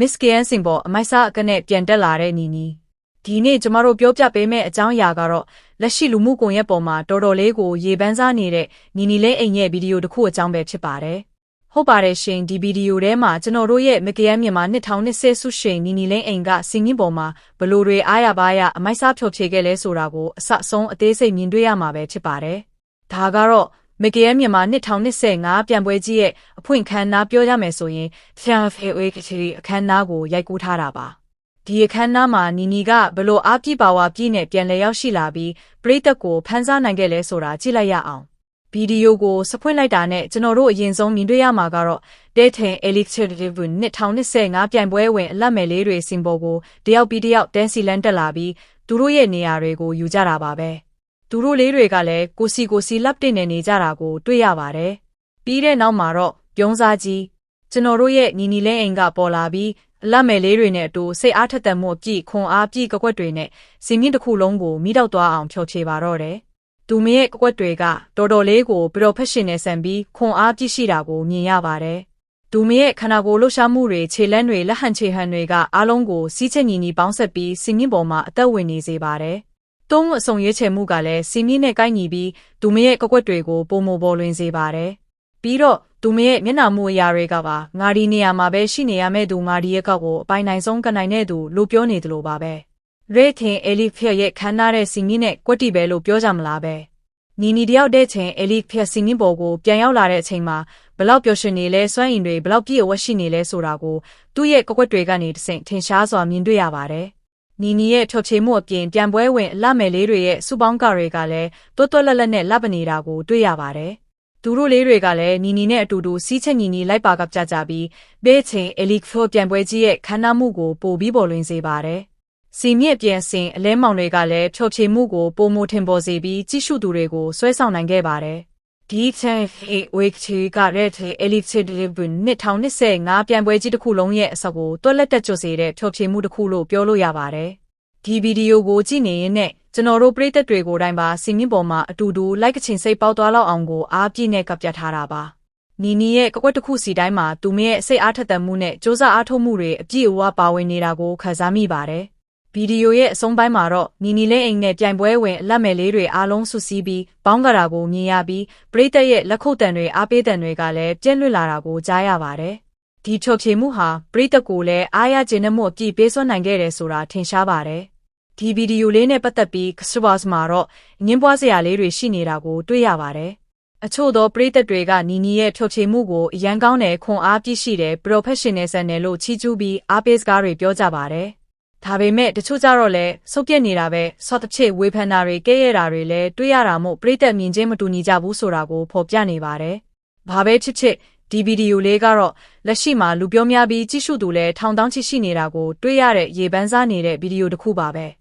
Miss KN စင်ပေါ်အမိုက်စားအကနဲ့ပြန်တက်လာတဲ့နီနီဒီနေ့ကျမတို့ပြောပြပေးမယ့်အကြောင်းအရာကတော့လက်ရှိလူမှုကွန်ရက်ပေါ်မှာတော်တော်လေးကိုရေပန်းစားနေတဲ့နီနီလေးအိမ်ရဲ့ဗီဒီယိုတစ်ခုအကြောင်းပဲဖြစ်ပါတယ်ဟုတ်ပါတယ်ရှင်ဒီဗီဒီယိုထဲမှာကျွန်တော်တို့ရဲ့မကရန်မြန်မာ2020ဆုရှင်နီနီလင်းအိမ်ကစင်မြင့်ပေါ်မှာဘလို့တွေအားရပါရအမိုက်စားဖြော်ဖြေခဲ့လဲဆိုတာကိုအဆအဆုံးအသေးစိတ်မြင်တွေ့ရမှာပဲဖြစ်ပါတယ်ဒါကတော့ မကရန်မြန်မာ2025ပြန်ပွဲကြီးရဲ့အဖွင့်ခမ်းနားပြောကြမယ်ဆိုရင်ဖျန်ဖေဝေးကချီအခမ်းနားကိုရိုက်ကူးထားတာပါဒီအခမ်းနားမှာနီနီကဘလို့အားပြည့်ပါဝါပြည့်နဲ့ပြန်လည်ရောက်ရှိလာပြီးပရိသတ်ကိုဖန်ဆားနိုင်ခဲ့လဲဆိုတာကြည့်လိုက်ရအောင်ဗီဒီယိုကိုစဖွင့်လိုက်တာနဲ့ကျွန်တော်တို့အရင်ဆုံးမြင်တွေ့ရမှာကတော့ဒေထင် Electric 2025ပြိုင်ပွဲဝင်အလတ်မယ်လေးတွေစင်ပေါ်ကိုတယောက်ပြီးတယောက်တန်းစီလန်းတက်လာပြီးသူတို့ရဲ့နေရာတွေကိုယူကြတာပါပဲ သူတို့လေးတွေကလည်းကိုစီကိုစီလက်တင်နေနေကြတာကိုတွေ့ရပါတယ်ပြီးတဲ့နောက်မှာတော့ပြုံးစားကြီးကျွန်တော်တို့ရဲ့နီနီလဲအိမ်ကပေါ်လာပြီးအလတ်မယ်လေးတွေနဲ့အတူစိတ်အားထက်သန်မှုအပြည့်ခွန်အားပြည့်ကကွက်တွေနဲ့စီမင်းတစ်ခုလုံးကိုမိတော့သွားအောင်ဖြောချေပါတော့တယ်သူမရဲ့ကွက်တွေကတော်တော်လေးကိုပရိုဖက်ရှင်နယ်ဆန်ပြီးခွန်အားပြည့်ရှိတာကိုမြင်ရပါတယ်။သူမရဲ့ခန္ဓာကိုယ်လှုပ်ရှားမှုတွေခြေလန်းတွေလက်ဟန်ခြေဟန်တွေကအားလုံးကိုစီးချက်ညီညီပေါင်းဆက်ပြီးစီမင်းပေါ်မှာအသက်ဝင်နေစေပါတယ်။ သုံးအစုံရွေးချယ်မှုကလည်းစီမင်းနဲ့ကိုက်ညီပြီးသူမရဲ့ကွက်တွေကိုပုံမပေါ်လွင်စေပါတယ်။ပြီးတော့သူမရဲ့မျက်နှာမူအရာတွေကပါငါဒီနေရာမှာပဲရှိနေရမယ့်သူငါဒီရဲ့ကောက်ကိုအပိုင်နိုင်ဆုံးကနိုင်တဲ့သူလို့ပြောနေသလိုပါပဲ။ရဲထင်အဲလီဖျက်ရဲ့ခမ်းနားတဲ့စီမင်းနဲ့ကွက်တီပဲလို့ပြောကြမလားပဲ။နီနီတယောက်တဲ့ချိန်အဲလီဖျက်စီမင်းပေါ်ကိုပြန်ရောက်လာတဲ့အချိန်မှာဘလောက်ပျော်ရွှင်နေလဲစွမ်းအင်တွေဘလောက်ပြည့်အဝရှိနေလဲဆိုတာကိုသူ့ရဲ့ကွက်ကွက်တွေကနေတဆင့်ထင်ရှားစွာမြင်တွေ့ရပါတယ်။ နီနီရဲ့ထော်ချေမှုအပြင်ပြန်ပွဲဝင်အလမယ်လေးတွေရဲ့စူပေါင်းကတွေကလည်းတွတ်တွတ်လက်လက်နဲ့လပ်ပနေတာကိုတွေ့ရပါတယ်။သူတို့လေးတွေကလည်းနီနီနဲ့အတူတူစီးချက်ညီညီလိုက်ပါကပ်ကြကြပြီးဘေးချင်းအလီဖိုပြန်ပွဲကြီးရဲ့ခမ်းနားမှုကိုပိုပြီးပေါ်လွင်စေပါတယ်။စီမြင့်ပြန်စင်အလဲမောင်တွေကလည်းဖြော်ဖြေမှုကိုပုံမထင်ပေါ်စေပြီးကြည့်ရှုသူတွေကိုဆွဲဆောင်နိုင်ခဲ့ပါတယ်။ ဒီချန်ဟေဝိတ်ချီကရက်တဲ့ Elite Driven 2025ပြန်ပွဲကြီးတစ်ခုလုံးရဲ့အစကိုတွက်လက်တက်ကြွစေတဲ့ဖြော်ဖြေမှုတစ်ခုလို့ပြောလို့ရပါတယ်။ဒီဗီဒီယိုကိုကြည့်နေရင်နဲ့ကျွန်တော်တို့ပရိသတ်တွေကိုတိုင်းပါစီမင်းပေါ်မှာအတူတူလိုက်ကချင်စိတ်ပေါက်သွားလောက်အောင်ကိုအားပြည့်နဲ့ကပ်ပြတ်ထားတာပါ။နီနီရဲ့ကကွက်တစ်ခုစီတိုင်းမှာသူမရဲ့စိတ်အားထက်သန်မှုနဲ့စ조사အားထုတ်မှုတွေအပြည့်အဝပါဝင်နေတာကိုခန်းစားမိပါတယ်။ ဗီဒီယိုရဲ့အဆုံးပိုင်းမှာတော့နီနီလေးအိမ်နဲ့ပြိုင်ပွဲဝင်အလက်မယ်လေးတွေအားလုံးဆုစည်းပြီးပေါင်းကြတာကိုမြင်ရပြီးပရိသတ်ရဲ့လက်ခုပ်တံတွေအားပေးတံတွေကလည်းပြည့်လွတ်လာတာကိုကြားရပါတယ်။ဒီချုပ်ချေမှုဟာပရိသတ်ကိုလည်းအားရခြင်းနဲ့မှုအပြည့်ပေးစွမ်းနိုင်ခဲ့တယ်ဆိုတာထင်ရှားပါတယ်။ဒီဗီဒီယိုလေးနဲ့ပတ်သက်ပြီးခစဝါစ်မှာတော့ငင်းပွားစရာလေးတွေရှိနေတာကိုတွေ့ရပါတယ်။အချို့သောပရိသတ်တွေကနီနီရဲ့ဖြုတ်ချေမှုကိုအရန်ကောင်းတဲ့ခွန်အားပြည့်ရှိတဲ့ professional ဆန်တယ်လို့ချီးကျူးပြီးအားပေးစကားတွေပြောကြပါတယ်။ ဒါပေမဲ့တချို့ကြတော့လဲစုပ်ပြက်နေတာပဲဆော့တစ်ချစ်ဝေဖန်တာတွေကဲရတာတွေလဲတွေးရတာမို့ပြိတက်မြင်ချင်းမတူညီကြဘူးဆိုတာကိုဖော်ပြနေပါတယ်။ဘာပဲချစ်ချစ်ဒီဗီဒီယိုလေးကတော့လက်ရှိမှာလူပြောများပြီးကြည့်ရှုသူလဲထောင်တောင်းချစ်ရှိနေတာကိုတွေးရတဲ့ရေပန်းစားနေတဲ့ဗီဒီယိုတစ်ခုပါပဲ။